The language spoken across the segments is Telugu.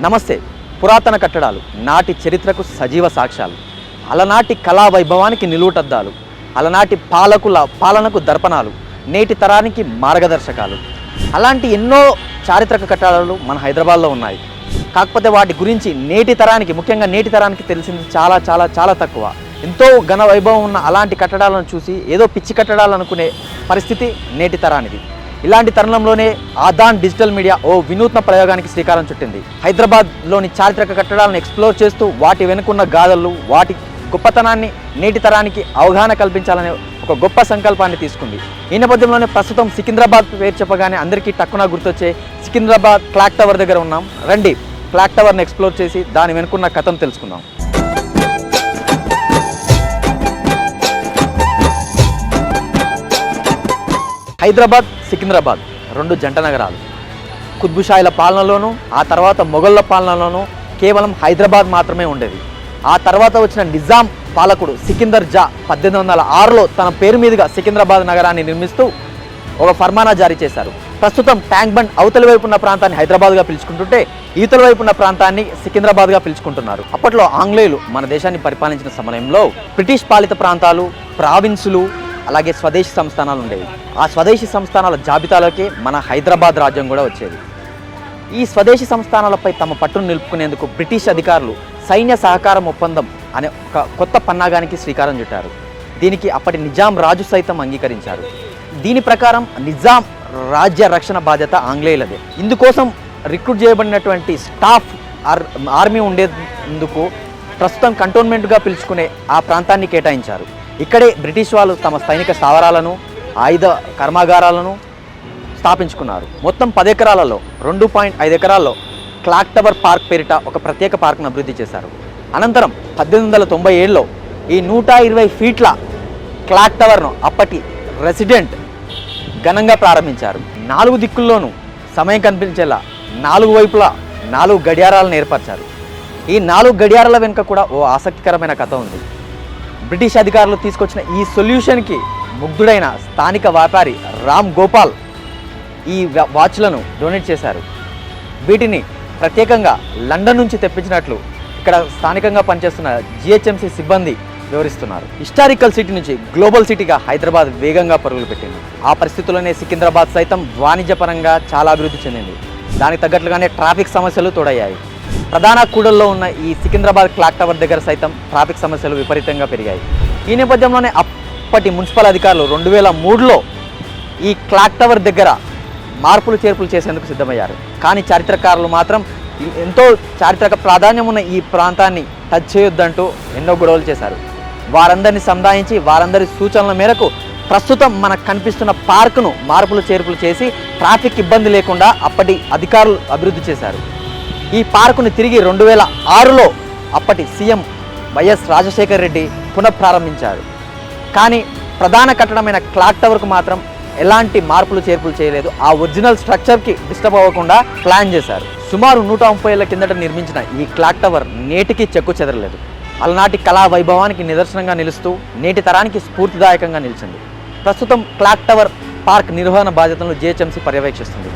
నమస్తే. పురాతన కట్టడాలు నాటి చరిత్రకు సజీవ సాక్ష్యాలు. అలనాటి కళా వైభవానికి నిలువుటద్దాలు. అలనాటి పాలకుల పాలనకు దర్పణాలు. నేటి తరానికి మార్గదర్శకాలు. అలాంటి ఎన్నో చారిత్రక కట్టడాలు మన హైదరాబాద్లో ఉన్నాయి. కాకపోతే వాటి గురించి నేటి తరానికి ముఖ్యంగా నేటి తరానికి తెలిసింది చాలా చాలా చాలా తక్కువ. ఎంతో ఘన వైభవం ఉన్న అలాంటి కట్టడాలను చూసి ఏదో పిచ్చి కట్టడాలు అనుకునే పరిస్థితి నేటి తరానిది. ఇలాంటి తరుణంలోనే ఆదాన్ డిజిటల్ మీడియా ఓ వినూత్న ప్రయోగానికి శ్రీకారం చుట్టింది. హైదరాబాద్లోని చారిత్రక కట్టడాలను ఎక్స్ప్లోర్ చేస్తూ వాటి వెనుకున్న గాథలు వాటి గొప్పతనాన్ని నేటి తరానికి అవగాహన కల్పించాలనే ఒక గొప్ప సంకల్పాన్ని తీసుకుంది. ఈ నేపథ్యంలోనే ప్రస్తుతం సికింద్రాబాద్ పేరు చెప్పగానే అందరికీ టక్కున గుర్తొచ్చే సికింద్రాబాద్ క్లాక్ టవర్ దగ్గర ఉన్నాం. రండి క్లాక్ టవర్ని ఎక్స్ప్లోర్ చేసి దాని వెనుకున్న కథను తెలుసుకుందాం. హైదరాబాద్ సికింద్రాబాద్ రెండు జంట నగరాలు. కుత్బుషాయిల పాలనలోనూ ఆ తర్వాత మొఘళ్ళ పాలనలోనూ కేవలం హైదరాబాద్ మాత్రమే ఉండేది. ఆ తర్వాత వచ్చిన నిజాం పాలకుడు సికిందర్ జా పద్దెనిమిది వందల ఆరులో తన పేరు మీదుగా సికింద్రాబాద్ నగరాన్ని నిర్మిస్తూ ఒక ఫర్మానా జారీ చేశారు. ప్రస్తుతం ట్యాంక్ బండ్ అవతలి వైపు ఉన్న ప్రాంతాన్ని హైదరాబాద్గా పిలుచుకుంటుంటే ఈతల వైపు ఉన్న ప్రాంతాన్ని సికింద్రాబాద్గా పిలుచుకుంటున్నారు. అప్పట్లో ఆంగ్లేయులు మన దేశాన్ని పరిపాలించిన సమయంలో బ్రిటిష్ పాలిత ప్రాంతాలు ప్రావిన్సులు అలాగే స్వదేశీ సంస్థానాలు ఉండేవి. ఆ స్వదేశీ సంస్థానాల జాబితాలోకి మన హైదరాబాద్ రాజ్యం కూడా వచ్చేది. ఈ స్వదేశీ సంస్థానాలపై తమ పట్టును నిలుపుకునేందుకు బ్రిటిష్ అధికారులు సైన్య సహకారం ఒప్పందం అనే ఒక కొత్త పన్నాగానికి శ్రీకారం చుట్టారు. దీనికి అప్పటి నిజాం రాజు సైతం అంగీకరించారు. దీని ప్రకారం నిజాం రాజ్య రక్షణ బాధ్యత ఆంగ్లేయులదే. ఇందుకోసం రిక్రూట్ చేయబడినటువంటి స్టాఫ్ ఆర్ ఆర్మీ ఉండేందుకు ప్రస్తుతం కంటోన్మెంట్గా పిలుచుకునే ఆ ప్రాంతాన్ని కేటాయించారు. ఇక్కడే బ్రిటిష్ వాళ్ళు తమ సైనిక స్థావరాలను ఆయుధ కర్మాగారాలను స్థాపించుకున్నారు. మొత్తం పది ఎకరాలలో రెండు పాయింట్ ఐదు ఎకరాల్లో క్లాక్ టవర్ పార్క్ పేరిట ఒక ప్రత్యేక పార్క్ను అభివృద్ధి చేశారు. అనంతరం పద్దెనిమిది వందల తొంభై ఏడులో ఈ నూట ఇరవై ఫీట్ల క్లాక్ టవర్ను అప్పటి రెసిడెంట్ ఘనంగా ప్రారంభించారు. నాలుగు దిక్కుల్లోనూ సమయం కనిపించేలా నాలుగు వైపులా నాలుగు గడియారాలను ఏర్పరిచారు. ఈ నాలుగు గడియారాల వెనుక కూడా ఓ ఆసక్తికరమైన కథ ఉంది. బ్రిటిష్ అధికారులు తీసుకొచ్చిన ఈ సొల్యూషన్కి ముగ్ధుడైన స్థానిక వ్యాపారి రామ్ గోపాల్ ఈ వాచ్లను డొనేట్ చేశారు. వీటిని ప్రత్యేకంగా లండన్ నుంచి తెప్పించినట్లు ఇక్కడ స్థానికంగా పనిచేస్తున్న జిహెచ్ఎంసీ సిబ్బంది వివరిస్తున్నారు. హిస్టారికల్ సిటీ నుంచి గ్లోబల్ సిటీగా హైదరాబాద్ వేగంగా పరుగులు పెట్టింది ఆ పరిస్థితుల్లోనే సికింద్రాబాద్ సైతం వాణిజ్యపరంగా చాలా అభివృద్ధి చెందింది. దానికి తగ్గట్లుగానే ట్రాఫిక్ సమస్యలు తోడయ్యాయి. ప్రధాన కూడల్లో ఉన్న ఈ సికింద్రాబాద్ క్లాక్ టవర్ దగ్గర సైతం ట్రాఫిక్ సమస్యలు విపరీతంగా పెరిగాయి. ఈ నేపథ్యంలోనే అప్పటి మున్సిపల్ అధికారులు రెండు వేల మూడులో ఈ క్లాక్ టవర్ దగ్గర మార్పులు చేర్పులు చేసేందుకు సిద్ధమయ్యారు. కానీ చారిత్రకారులు మాత్రం ఎంతో చారిత్రక ప్రాధాన్యం ఉన్న ఈ ప్రాంతాన్ని టచ్ చేయొద్దంటూ ఎన్నో గొడవలు చేశారు. వారందరినీ సంధాయించి వారందరి సూచనల మేరకు ప్రస్తుతం మనకు కనిపిస్తున్న పార్కును మార్పులు చేర్పులు చేసి ట్రాఫిక్ ఇబ్బంది లేకుండా అప్పటి అధికారులు అభివృద్ధి చేశారు. ఈ పార్కును తిరిగి రెండు వేల ఆరులో అప్పటి సీఎం వైఎస్ రాజశేఖర్ రెడ్డి పునఃప్రారంభించారు. కానీ ప్రధాన కట్టడమైన క్లాక్ టవర్కు మాత్రం ఎలాంటి మార్పులు చేర్పులు చేయలేదు. ఆ ఒరిజినల్ స్ట్రక్చర్కి డిస్టర్బ్ అవ్వకుండా ప్లాన్ చేశారు. సుమారు నూట ముప్పై ఏళ్ళ కిందట నిర్మించిన ఈ క్లాక్ టవర్ నేటికి చెక్కు చెదరలేదు. అలనాటి కళా వైభవానికి నిదర్శనంగా నిలుస్తూ నేటి తరానికి స్ఫూర్తిదాయకంగా నిలిచింది. ప్రస్తుతం క్లాక్ టవర్ పార్క్ నిర్వహణ బాధ్యతలను జిహెచ్ఎంసీ పర్యవేక్షిస్తుంది.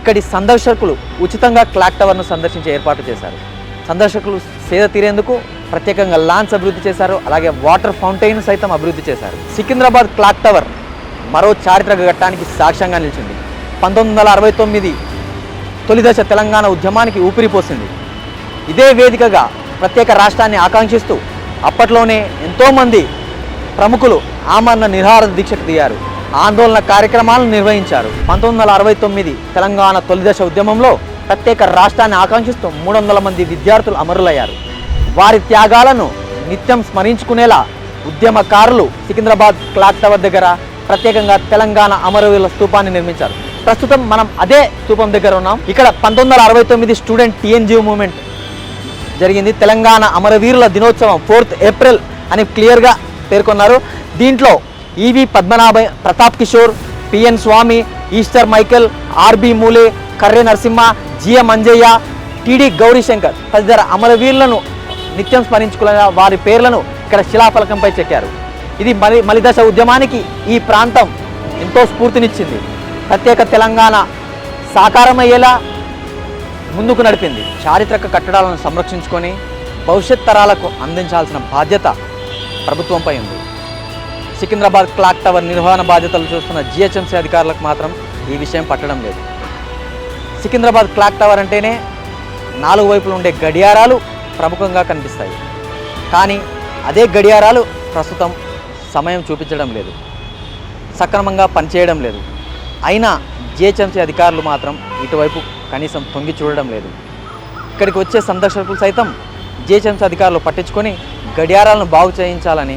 ఇక్కడి సందర్శకులు ఉచితంగా క్లాక్ టవర్ను సందర్శించే ఏర్పాటు చేశారు. సందర్శకులు సేద తీరేందుకు ప్రత్యేకంగా లాన్స్ అభివృద్ధి చేశారు. అలాగే వాటర్ ఫౌంటైన్ సైతం అభివృద్ధి చేశారు. సికింద్రాబాద్ క్లాక్ టవర్ మరో చారిత్రక ఘట్టానికి సాక్ష్యంగా నిలిచింది. పంతొమ్మిది వందల అరవై తొమ్మిది తొలిదశ తెలంగాణ ఉద్యమానికి ఊపిరిపోసింది ఇదే వేదికగా ప్రత్యేక రాష్ట్రాన్ని ఆకాంక్షిస్తూ అప్పట్లోనే ఎంతోమంది ప్రముఖులు ఆమరణ నిరాహార దీక్షకు దిగారు. ఆందోళన కార్యక్రమాలను నిర్వహించారు. పంతొమ్మిది వందల అరవై తొమ్మిది తెలంగాణ తొలిదశ ఉద్యమంలో ప్రత్యేక రాష్ట్రాన్ని ఆకాంక్షిస్తూ మూడు వందల మంది విద్యార్థులు అమరులయ్యారు. వారి త్యాగాలను నిత్యం స్మరించుకునేలా ఉద్యమకారులు సికింద్రాబాద్ క్లాక్ టవర్ దగ్గర ప్రత్యేకంగా తెలంగాణ అమరవీరుల స్థూపాన్ని నిర్మించారు. ప్రస్తుతం మనం అదే స్థూపం దగ్గర ఉన్నాం. ఇక్కడ పంతొమ్మిది వందల అరవై తొమ్మిది స్టూడెంట్ టీఎన్జిఓ మూమెంట్ జరిగింది. తెలంగాణ అమరవీరుల దినోత్సవం ఫోర్త్ ఏప్రిల్ అని క్లియర్గా పేర్కొన్నారు. దీంట్లో EV Padmanabha Pratap Kishore PN Swamy Easter Michael RB Moole Karre Narasimha GM Anjaiah TD Gowrishankar తదితర అమరవీరులను నిత్యం స్మరించుకునే వారి పేర్లను ఇక్కడ శిలాఫలకంపై చెక్కారు. ఇది మలి మలిదశ ఉద్యమానికి ఈ ప్రాంతం ఎంతో స్ఫూర్తినిచ్చింది. ప్రత్యేక తెలంగాణ సాకారమయ్యేలా ముందుకు నడిపింది. చారిత్రక కట్టడాలను సంరక్షించుకొని భవిష్యత్ తరాలకు అందించాల్సిన బాధ్యత ప్రభుత్వంపై ఉంది. సికింద్రాబాద్ క్లాక్ టవర్ నిర్వహణ బాధ్యతలు చూస్తున్న జిహెచ్ఎంసీ అధికారులకు మాత్రం ఈ విషయం పట్టడం లేదు. సికింద్రాబాద్ క్లాక్ టవర్ అంటేనే నాలుగు వైపులు ఉండే గడియారాలు ప్రముఖంగా కనిపిస్తాయి. కానీ అదే గడియారాలు ప్రస్తుతం సమయం చూపించడం లేదు. సక్రమంగా పనిచేయడం లేదు. అయినా జిహెచ్ఎంసీ అధికారులు మాత్రం ఇటువైపు కనీసం తొంగి చూడడం లేదు. ఇక్కడికి వచ్చే సందర్శకులు సైతం జిహెచ్ఎంసీ అధికారులు పట్టించుకొని గడియారాలను బాగు చేయించాలని